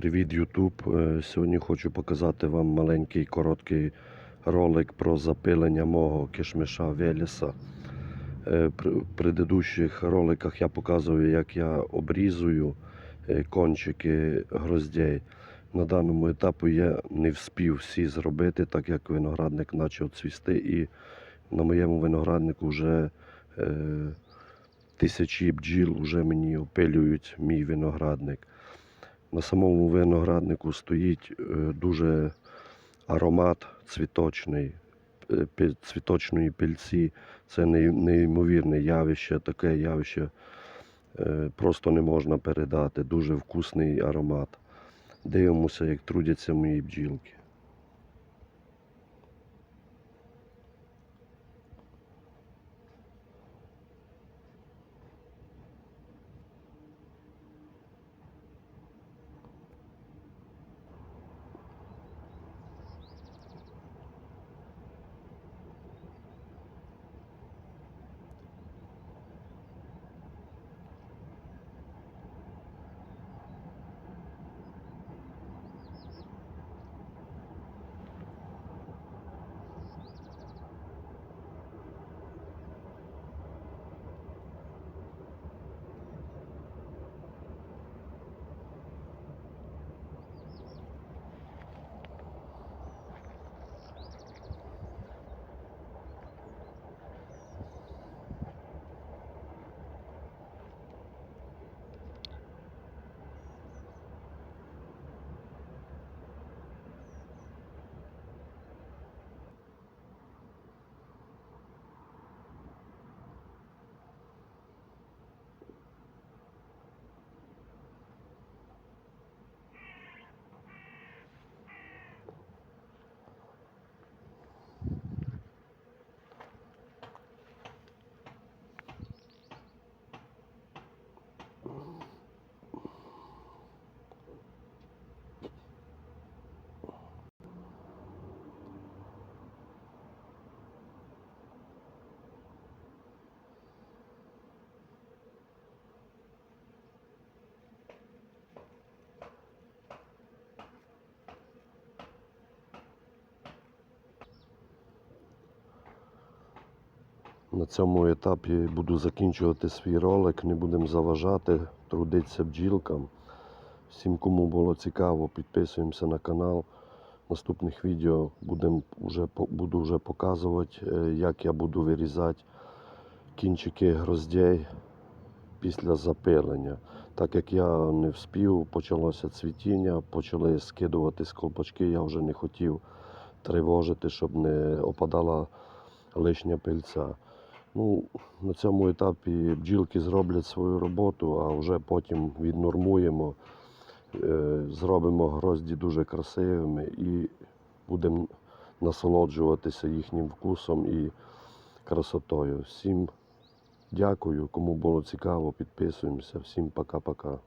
Привіт, YouTube. Е, Сьогодні хочу показати вам маленький короткий ролик про запилення мого кишмиша Велеса. Е, В предыдущих роликах я показував, як я обрізую е, кончики гроздей. На даному етапі я не вспів всі зробити, так як виноградник почав цвісти, і на моєму винограднику вже тисячі бджіл вже мені опилюють мій виноградник. На самому винограднику стоїть е, дуже аромат цвіточний, е, цвіточної пільці. Це неймовірне явище, таке явище е, просто не можна передати. Дуже вкусний аромат. Дивимося, як трудяться мої бджілки. На цьому етапі буду закінчувати свій ролик, не будемо заважати, трудитися бджілкам. Всім, кому було цікаво, підписуємося на канал. Наступних відео будем вже, буду вже показувати, е, як я буду вирізати кінчики гроздей після запилення. Так як я не вспів, почалося цвітіння, почали скидуватись колпачки, я вже не хотів тривожити, щоб не опадала лишня пильця. Ну, на цьому етапі бджілки зроблять свою роботу, а вже потім віднормуємо, е, зробимо грозді дуже красивими і будемо насолоджуватися їхнім вкусом і красотою. Всім дякую, кому було цікаво, підписуємося. Всім пока-пока.